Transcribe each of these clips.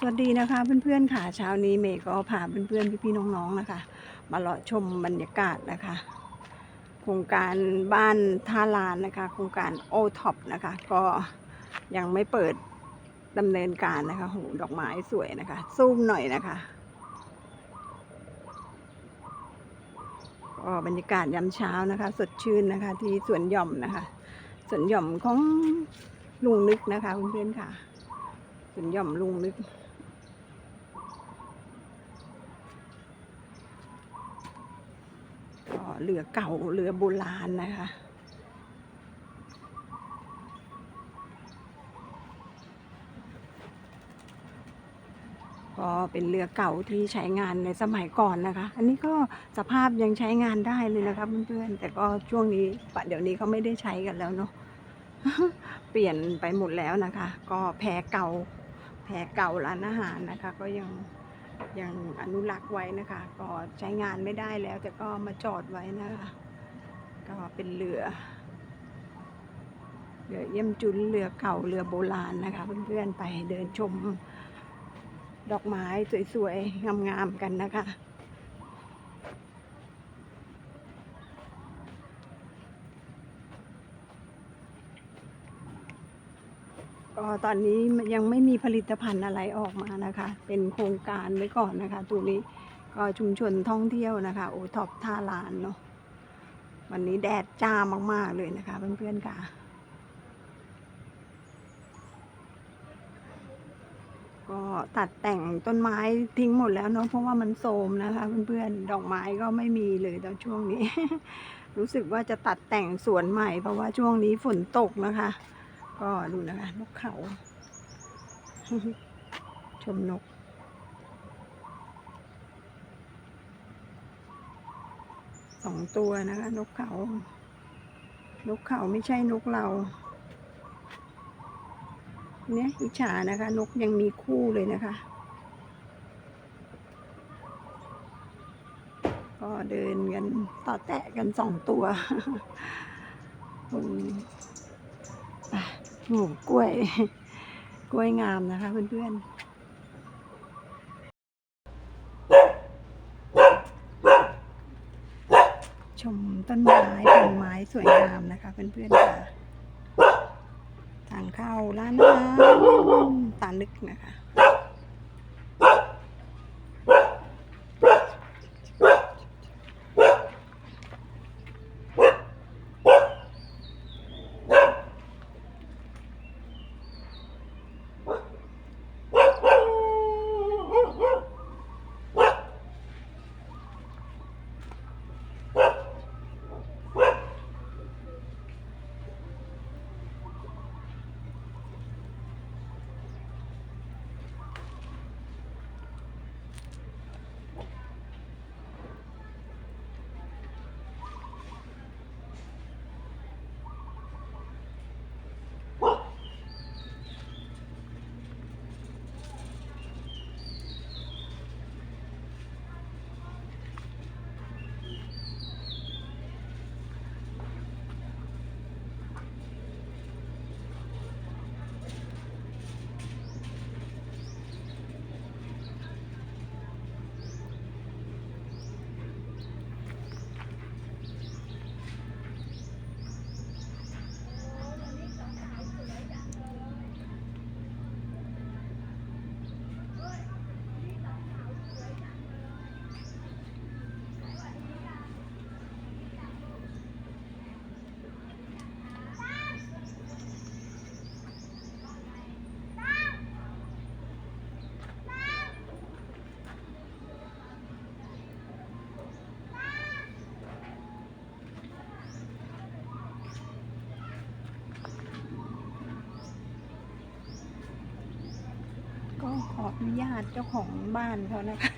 สวัสดีนะคะเพื่อนๆค่ะเช้านี้เมย์ก็พาเพื่อนๆพี่ๆน้องๆนะคะ มาเลาะชมบรรยากาศนะคะ โครงการบ้านท่าลานนะคะ โครงการโอท็อปนะคะ ก็ยังไม่เปิดดำเนินการนะคะโหดอกไม้สวยนะคะซูมหน่อยนะคะก็บรรยากาศยามเช้านะคะ สดชื่นนะคะ ที่สวนหย่อมนะคะสวนหย่อมของลุงนึกนะคะเพื่อนๆค่ะสวนหย่อมลุงนึก ก็ เรือเก่าเรือโบราณนะคะ ก็เป็นเรือเก่าที่ใช้งานในสมัยก่อนนะคะ อันนี้ก็สภาพยังใช้งานได้เลยนะคะเพื่อนๆแต่ก็ช่วงนี้ปะเดี๋ยวนี้เขาไม่ได้ใช้กันแล้วเนาะเปลี่ยนไปหมดแล้วนะคะ ก็แพเก่าแพเก่าร้านอาหารนะคะ ก็ยัง ยังอนุรักษ์ไว้นะคะ ก็ใช้งานไม่ได้แล้ว แต่ก็มาจอดไว้นะคะ ก็เป็นเรือเรือเยี่ยมจุนเรือเก่าเรือโบราณนะคะ เพื่อนๆไปเดินชมดอกไม้สวยๆงามๆกันนะคะ ก็ตอนนี้ยังไม่มีผลิตภัณฑ์อะไรออกมานะคะ เป็นโครงการไว้ก่อนนะคะตัวนี้ก็ชุมชนท่องเที่ยวนะคะ โอท็อปท่าลานเนาะวันนี้แดดจ้ามาก ๆ เลยนะคะ เพื่อน ๆ ค่ะ ก็ตัดแต่งต้นไม้ทิ้งหมดแล้วเนาะเพราะว่ามันโทมนะคะ เพื่อน ๆ ดอกไม้ก็ไม่มีเลยตอนช่วงนี้ รู้สึกว่าจะตัดแต่งสวนใหม่ เพราะว่าช่วงนี้ฝนตกนะคะ ก็ดูนะคะนกเขา ชมนก สองตัวนะคะ นกเขา นกเขาไม่ใช่นกเรา เนี่ยอิจฉานะคะ นกยังมีคู่เลยนะคะ ก็เดินกันต่อแตะกันสองตัวตร หมูกล้วย กล้วยงามนะคะ เพื่อนๆชมต้นไม้ต้นไม้สวยงามนะคะ เพื่อนๆค่ะทางเข้าร้านน้ำตาลึกนะคะ็ขออนุญาตเจ้าของบ้านเขานะคะ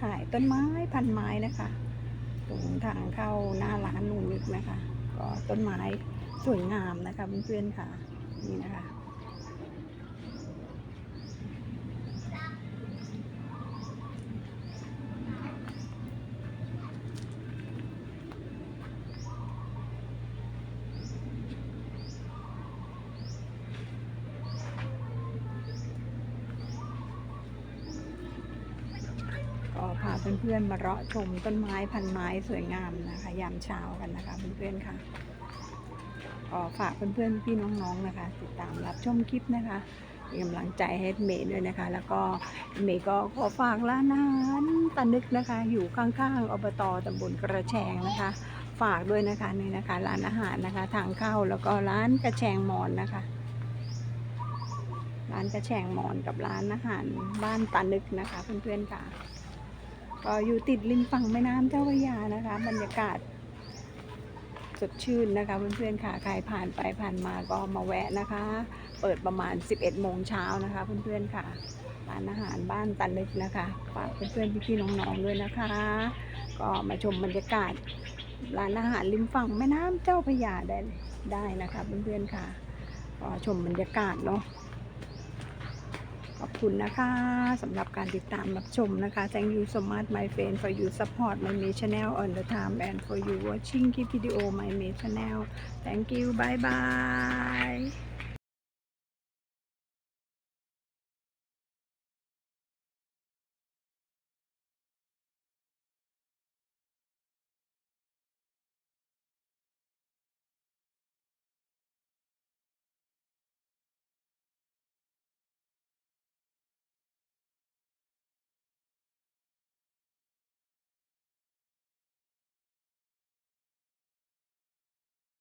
ถ่ายต้นไม้พันไม้นะคะตรงทางเข้าหน้าร้านลุงนึกนะคะ ก็ต้นไม้สวยงามนะคะเพื่อนๆค่ะนี่นะคะ ก็พาเพื่อนๆมาเราะชมต้นไม้พันไม้สวยงามนะคะ ยามเช้ากันนะคะเพื่อนๆค่ะก็ฝากเพื่อนๆพี่น้องๆนะคะ ติดตามรับชมคลิปนะคะเป็นกำลังใจให้เมย์ด้วยนะคะ แล้วก็เมย์ก็ขอฝากร้านอาหารตานึกนะคะ อยู่ข้างๆอบตตำบลกระแชงนะคะ ฝากด้วยนะคะนี่นะคะร้านอาหารนะคะ ทางเข้าแล้วก็ร้านกระแชงมอนนะคะ ร้านกระแชงมอนกับร้านอาหารบ้านตานึกนะคะ เพื่อนๆค่ะ ก็อยู่ติดริมฝั่งแม่น้ำเจ้าพระยานะคะ บรรยากาศสดชื่นนะคะเพื่อนๆค่ะใครผ่านไปผ่านมาก็มาแวะนะคะ เปิดประมาณ 11 โมงเช้านะคะ เพื่อนๆค่ะร้านอาหารบ้านตานึกนะคะฝากเพื่อนๆพี่ๆน้องๆด้วยนะคะ ก็มาชมบรรยากาศร้านอาหารริมฝั่งแม่น้ำเจ้าพระยาได้ได้นะคะ เพื่อนๆค่ะก็ชมบรรยากาศเนาะ ขอบคุณนะคะสำหรับการติดตามรับชมนะคะ Thank you so much my friend for you support my me channel on the time and for you watching keep video my me channel Thank you bye bye